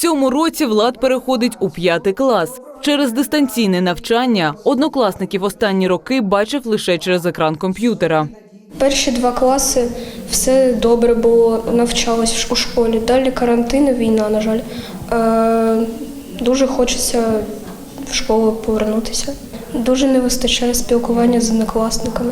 цьому році Влад переходить у п'ятий клас. Через дистанційне навчання однокласників останні роки бачив лише через екран комп'ютера. Перші два класи все добре було, навчалась у школі. Далі карантин, і війна, на жаль. Е, дуже хочеться в школу повернутися. Дуже не вистачає спілкування з однокласниками.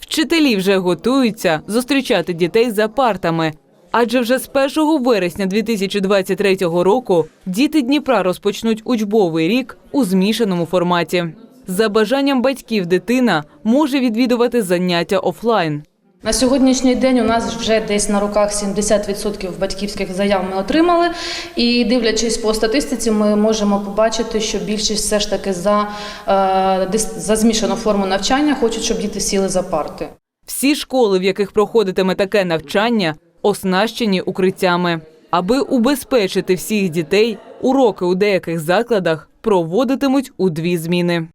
Вчителі вже готуються зустрічати дітей за партами. Адже вже з 1 вересня 2023 року діти Дніпра розпочнуть учбовий рік у змішаному форматі. За бажанням батьків дитина може відвідувати заняття офлайн. На сьогоднішній день у нас вже десь на руках 70% батьківських заяв ми отримали. І дивлячись по статистиці, ми можемо побачити, що більшість все ж таки за, е, за змішану форму навчання хочуть, щоб діти сіли за парти. Всі школи, в яких проходитиме таке навчання, оснащені укриттями. Аби убезпечити всіх дітей, уроки у деяких закладах проводитимуть у дві зміни.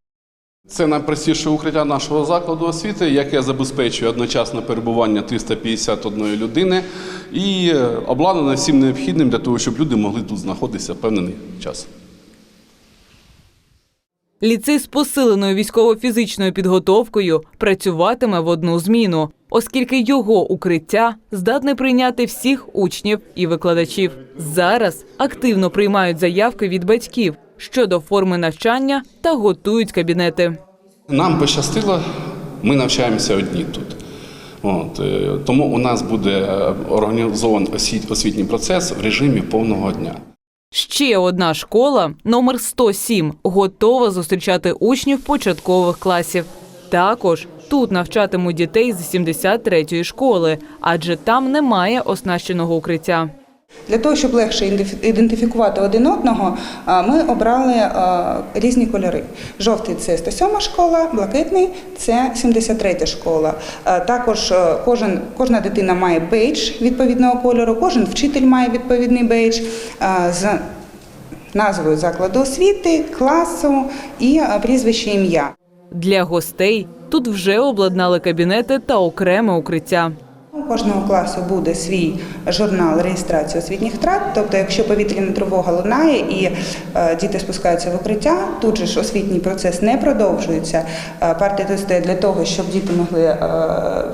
Це найпростіше укриття нашого закладу освіти, яке забезпечує одночасне перебування 351 людини і обладнане всім необхідним для того, щоб люди могли тут знаходитися певний час. Ліцей з посиленою військово-фізичною підготовкою працюватиме в одну зміну, оскільки його укриття здатне прийняти всіх учнів і викладачів. Зараз активно приймають заявки від батьків щодо форми навчання та готують кабінети. Нам пощастило, ми навчаємося одні тут. От, е, тому у нас буде е, організований освіт- освітній процес в режимі повного дня. Ще одна школа, номер 107, готова зустрічати учнів початкових класів. Також тут навчатимуть дітей з 73-ї школи, адже там немає оснащеного укриття. Для того, щоб легше ідентифікувати один одного, ми обрали різні кольори. Жовтий це 107 школа, блакитний це 73 школа. Також кожен, кожна дитина має бейдж відповідного кольору, кожен вчитель має відповідний бейдж з назвою закладу освіти, класу і прізвище ім'я. Для гостей тут вже обладнали кабінети та окреме укриття. Кожного класу буде свій журнал реєстрації освітніх втрат. Тобто, якщо повітряна тривога лунає і е, діти спускаються в укриття, тут же ж освітній процес не продовжується. Е, партія тут для того, щоб діти могли е,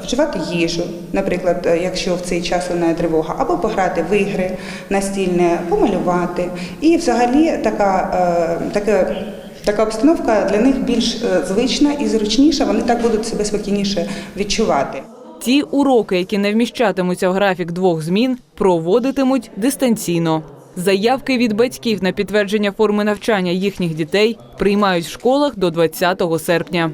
вживати їжу, наприклад, якщо в цей час лунає тривога, або пограти в ігри настільне, помалювати. І взагалі така, е, така обстановка для них більш звична і зручніша. Вони так будуть себе спокійніше відчувати. Ті уроки, які не вміщатимуться в графік двох змін, проводитимуть дистанційно. Заявки від батьків на підтвердження форми навчання їхніх дітей приймають в школах до 20 серпня.